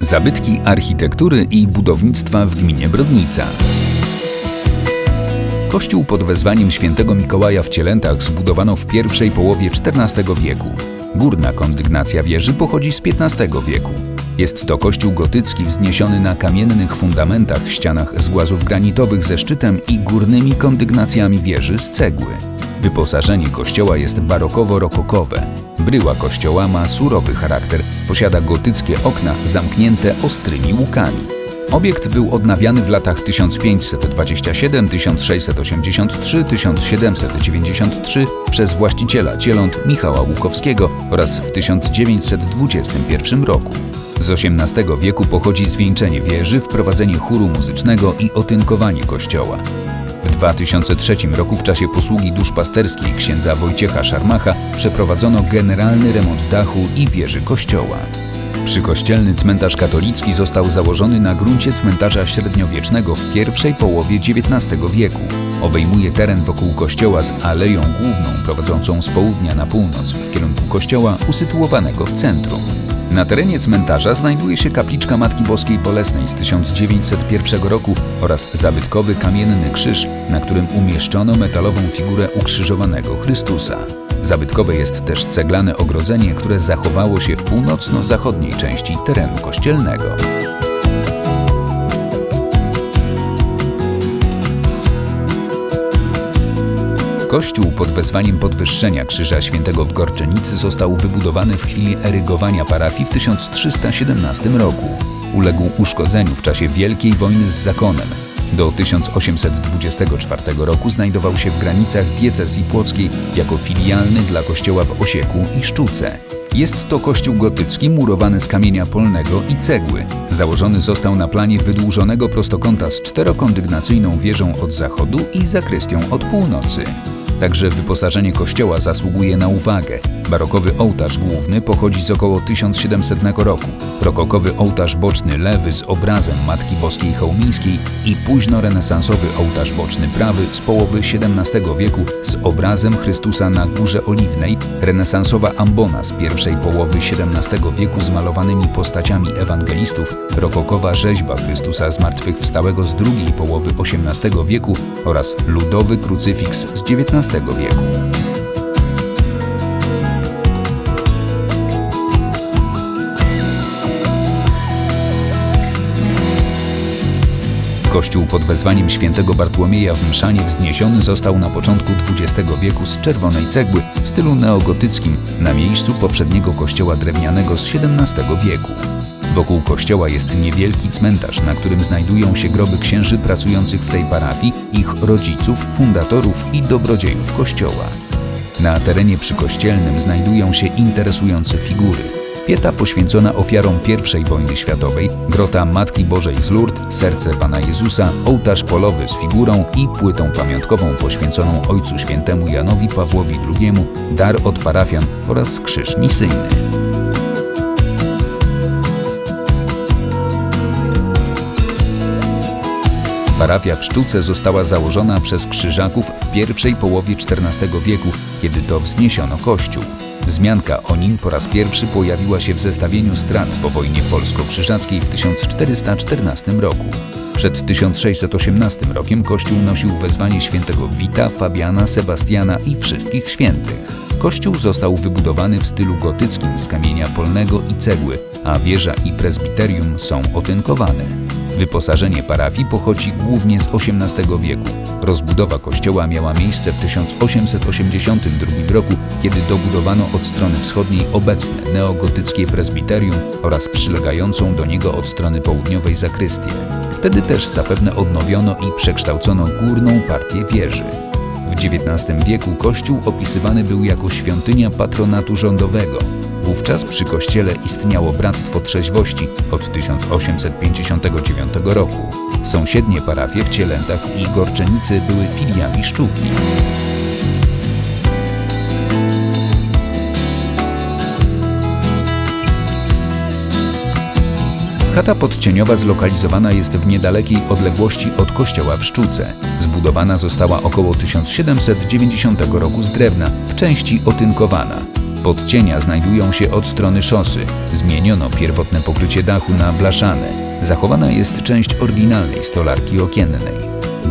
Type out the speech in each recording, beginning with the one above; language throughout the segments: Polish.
Zabytki architektury i budownictwa w gminie Brodnica. Kościół pod wezwaniem świętego Mikołaja w Cielętach zbudowano w pierwszej połowie XIV wieku. Górna kondygnacja wieży pochodzi z XV wieku. Jest to kościół gotycki wzniesiony na kamiennych fundamentach, ścianach z głazów granitowych ze szczytem i górnymi kondygnacjami wieży z cegły. Wyposażenie kościoła jest barokowo-rokokowe. Bryła kościoła ma surowy charakter, posiada gotyckie okna zamknięte ostrymi łukami. Obiekt był odnawiany w latach 1527, 1683, 1793 przez właściciela cieląt Michała Łukowskiego oraz w 1921 roku. Z XVIII wieku pochodzi zwieńczenie wieży, wprowadzenie chóru muzycznego i otynkowanie kościoła. W 2003 roku w czasie posługi duszpasterskiej księdza Wojciecha Szarmacha przeprowadzono generalny remont dachu i wieży kościoła. Przykościelny cmentarz katolicki został założony na gruncie cmentarza średniowiecznego w pierwszej połowie XIX wieku. Obejmuje teren wokół kościoła z aleją główną prowadzącą z południa na północ w kierunku kościoła usytuowanego w centrum. Na terenie cmentarza znajduje się kapliczka Matki Boskiej Bolesnej z 1901 roku oraz zabytkowy kamienny krzyż, na którym umieszczono metalową figurę ukrzyżowanego Chrystusa. Zabytkowe jest też ceglane ogrodzenie, które zachowało się w północno-zachodniej części terenu kościelnego. Kościół pod wezwaniem podwyższenia Krzyża Świętego w Gorczenicy został wybudowany w chwili erygowania parafii w 1317 roku. Uległ uszkodzeniu w czasie Wielkiej Wojny z zakonem. Do 1824 roku znajdował się w granicach diecezji płockiej jako filialny dla kościoła w Osieku i Szczuce. Jest to kościół gotycki murowany z kamienia polnego i cegły. Założony został na planie wydłużonego prostokąta z czterokondygnacyjną wieżą od zachodu i zakrystią od północy. Także wyposażenie kościoła zasługuje na uwagę. Barokowy ołtarz główny pochodzi z około 1700 roku, rokokowy ołtarz boczny lewy z obrazem Matki Boskiej Chełmińskiej i późnorenesansowy ołtarz boczny prawy z połowy XVII wieku z obrazem Chrystusa na Górze Oliwnej, renesansowa ambona z pierwszej połowy XVII wieku z malowanymi postaciami ewangelistów, rokokowa rzeźba Chrystusa Zmartwychwstałego z drugiej połowy XVIII wieku oraz ludowy krucyfiks z XIX wieku. Kościół pod wezwaniem świętego Bartłomieja w Mszanie wzniesiony został na początku XX wieku z czerwonej cegły w stylu neogotyckim na miejscu poprzedniego kościoła drewnianego z XVII wieku. Wokół kościoła jest niewielki cmentarz, na którym znajdują się groby księży pracujących w tej parafii, ich rodziców, fundatorów i dobrodziejów kościoła. Na terenie przykościelnym znajdują się interesujące figury. Pieta poświęcona ofiarom I wojny światowej, grota Matki Bożej z Lourdes, serce Pana Jezusa, ołtarz polowy z figurą i płytą pamiątkową poświęconą Ojcu Świętemu Janowi Pawłowi II, dar od parafian oraz krzyż misyjny. Parafia w Szczuce została założona przez krzyżaków w pierwszej połowie XIV wieku, kiedy to wzniesiono kościół. Wzmianka o nim po raz pierwszy pojawiła się w zestawieniu strat po wojnie polsko-krzyżackiej w 1414 roku. Przed 1618 rokiem kościół nosił wezwanie świętego Wita, Fabiana, Sebastiana i wszystkich świętych. Kościół został wybudowany w stylu gotyckim z kamienia polnego i cegły, a wieża i prezbiterium są otynkowane. Wyposażenie parafii pochodzi głównie z XVIII wieku. Rozbudowa kościoła miała miejsce w 1882 roku, kiedy dobudowano od strony wschodniej obecne neogotyckie prezbiterium oraz przylegającą do niego od strony południowej zakrystię. Wtedy też zapewne odnowiono i przekształcono górną partię wieży. W XIX wieku kościół opisywany był jako świątynia patronatu rządowego. Wówczas przy kościele istniało Bractwo Trzeźwości od 1859 roku. Sąsiednie parafie w Cielętach i Gorczenicy były filiami Szczuki. Chata podcieniowa zlokalizowana jest w niedalekiej odległości od kościoła w Szczuce. Zbudowana została około 1790 roku z drewna, w części otynkowana. Podcienia znajdują się od strony szosy. Zmieniono pierwotne pokrycie dachu na blaszane. Zachowana jest część oryginalnej stolarki okiennej.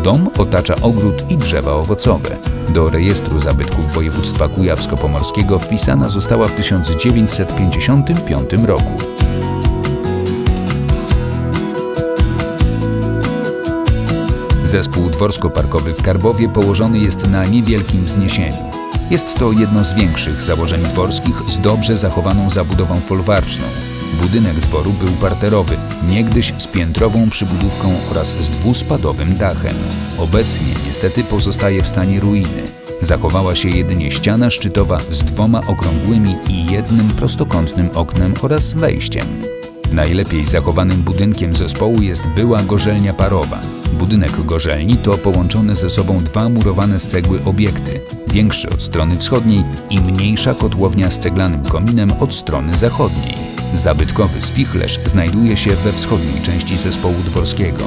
Dom otacza ogród i drzewa owocowe. Do rejestru zabytków województwa kujawsko-pomorskiego wpisana została w 1955 roku. Zespół dworsko-parkowy w Karbowie położony jest na niewielkim wzniesieniu. Jest to jedno z większych założeń dworskich z dobrze zachowaną zabudową folwarczną. Budynek dworu był parterowy, niegdyś z piętrową przybudówką oraz z dwuspadowym dachem. Obecnie niestety pozostaje w stanie ruiny. Zachowała się jedynie ściana szczytowa z dwoma okrągłymi i jednym prostokątnym oknem oraz wejściem. Najlepiej zachowanym budynkiem zespołu jest była gorzelnia parowa. Budynek gorzelni to połączone ze sobą dwa murowane z cegły obiekty, większy od strony wschodniej i mniejsza kotłownia z ceglanym kominem od strony zachodniej. Zabytkowy spichlerz znajduje się we wschodniej części zespołu dworskiego.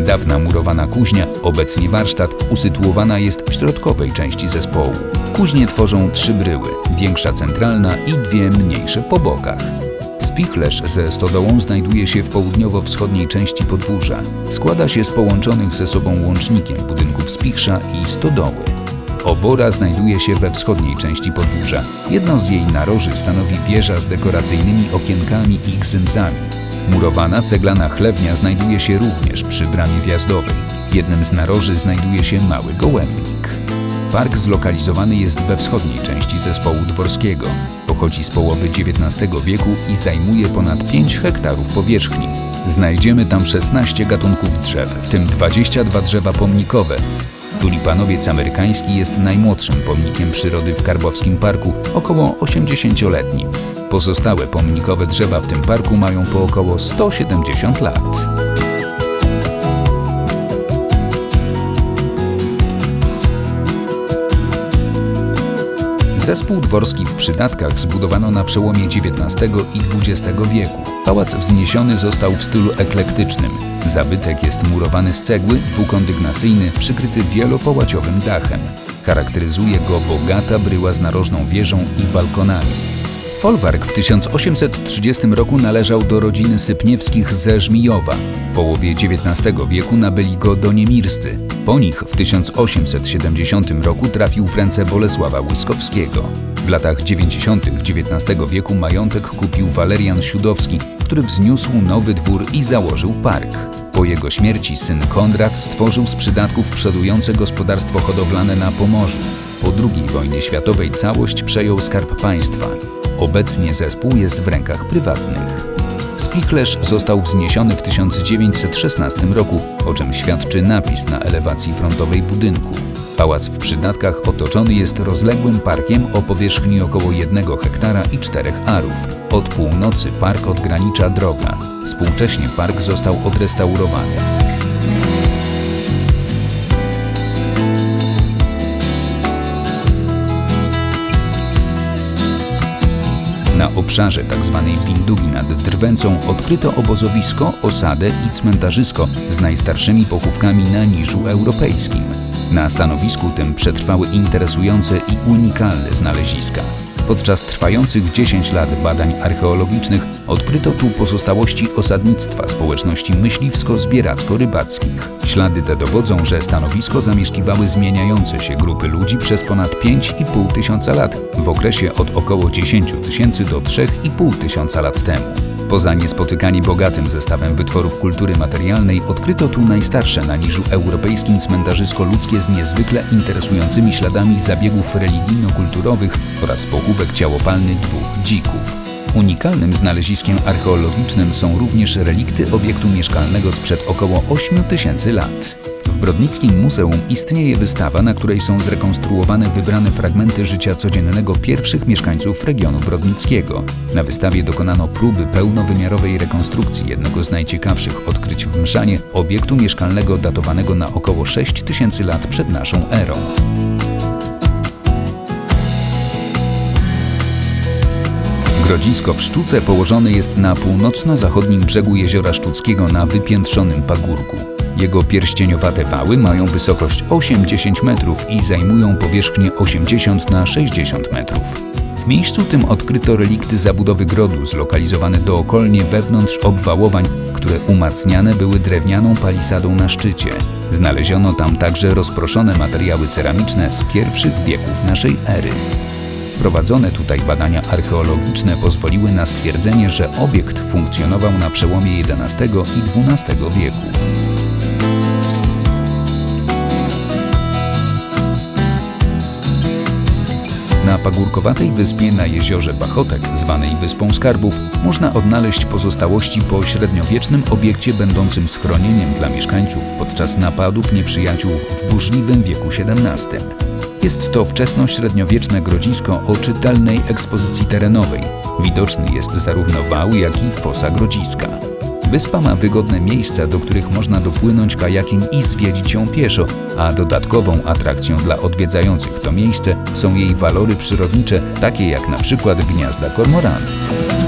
Dawna murowana kuźnia, obecnie warsztat, usytuowana jest w środkowej części zespołu. Kuźnie tworzą trzy bryły, większa centralna i dwie mniejsze po bokach. Spichlerz ze stodołą znajduje się w południowo-wschodniej części podwórza. Składa się z połączonych ze sobą łącznikiem budynków Spichrza i stodoły. Obora znajduje się we wschodniej części podwórza. Jedno z jej naroży stanowi wieża z dekoracyjnymi okienkami i gzymsami. Murowana ceglana chlewnia znajduje się również przy bramie wjazdowej. W jednym z naroży znajduje się mały gołębnik. Park zlokalizowany jest we wschodniej części zespołu dworskiego. Pochodzi z połowy XIX wieku i zajmuje ponad 5 hektarów powierzchni. Znajdziemy tam 16 gatunków drzew, w tym 22 drzewa pomnikowe. Tulipanowiec amerykański jest najmłodszym pomnikiem przyrody w Karbowskim Parku, około 80-letnim. Pozostałe pomnikowe drzewa w tym parku mają po około 170 lat. Zespół dworski w przydatkach zbudowano na przełomie XIX i XX wieku. Pałac wzniesiony został w stylu eklektycznym. Zabytek jest murowany z cegły, dwukondygnacyjny, przykryty wielopołaciowym dachem. Charakteryzuje go bogata bryła z narożną wieżą i balkonami. Folwark w 1830 roku należał do rodziny Sypniewskich ze Żmijowa. W połowie XIX wieku nabyli go do Niemirscy. Po nich w 1870 roku trafił w ręce Bolesława Łyskowskiego. W latach 90. XIX wieku majątek kupił Walerian Siudowski, który wzniósł nowy dwór i założył park. Po jego śmierci syn Konrad stworzył z przydatków przodujące gospodarstwo hodowlane na Pomorzu. Po II wojnie światowej całość przejął Skarb Państwa. Obecnie zespół jest w rękach prywatnych. Spichlerz został wzniesiony w 1916 roku, o czym świadczy napis na elewacji frontowej budynku. Pałac w przydatkach otoczony jest rozległym parkiem o powierzchni około 1 hektara i 4 arów. Od północy park odgranicza droga. Współcześnie park został odrestaurowany. Na obszarze tzw. Pindugi nad Drwęcą odkryto obozowisko, osadę i cmentarzysko z najstarszymi pochówkami na niżu europejskim. Na stanowisku tym przetrwały interesujące i unikalne znaleziska. Podczas trwających 10 lat badań archeologicznych odkryto tu pozostałości osadnictwa społeczności myśliwsko-zbieracko-rybackich. Ślady te dowodzą, że stanowisko zamieszkiwały zmieniające się grupy ludzi przez ponad 5,5 tysiąca lat w okresie od około 10 tysięcy do 3,5 tysiąca lat temu. Poza niespotykanie bogatym zestawem wytworów kultury materialnej odkryto tu najstarsze na niżu europejskim cmentarzysko ludzkie z niezwykle interesującymi śladami zabiegów religijno-kulturowych oraz pochówek ciałopalny dwóch dzików. Unikalnym znaleziskiem archeologicznym są również relikty obiektu mieszkalnego sprzed około 8 tysięcy lat. W Brodnickim Muzeum istnieje wystawa, na której są zrekonstruowane wybrane fragmenty życia codziennego pierwszych mieszkańców regionu brodnickiego. Na wystawie dokonano próby pełnowymiarowej rekonstrukcji jednego z najciekawszych odkryć w Mszanie, obiektu mieszkalnego datowanego na około 6 tysięcy lat przed naszą erą. Grodzisko w Szczuce położone jest na północno-zachodnim brzegu Jeziora Szczuckiego na wypiętrzonym pagórku. Jego pierścieniowate wały mają wysokość 8-10 metrów i zajmują powierzchnię 80 na 60 metrów. W miejscu tym odkryto relikty zabudowy grodu zlokalizowane dookolnie wewnątrz obwałowań, które umacniane były drewnianą palisadą na szczycie. Znaleziono tam także rozproszone materiały ceramiczne z pierwszych wieków naszej ery. Prowadzone tutaj badania archeologiczne pozwoliły na stwierdzenie, że obiekt funkcjonował na przełomie XI i XII wieku. Na pagórkowatej wyspie na jeziorze Bachotek, zwanej Wyspą Skarbów, można odnaleźć pozostałości po średniowiecznym obiekcie będącym schronieniem dla mieszkańców podczas napadów nieprzyjaciół w burzliwym wieku XVII. Jest to wczesnośredniowieczne grodzisko o czytelnej ekspozycji terenowej. Widoczny jest zarówno wał, jak i fosa grodziska. Wyspa ma wygodne miejsca, do których można dopłynąć kajakiem i zwiedzić ją pieszo, a dodatkową atrakcją dla odwiedzających to miejsce są jej walory przyrodnicze, takie jak na przykład gniazda kormoranów.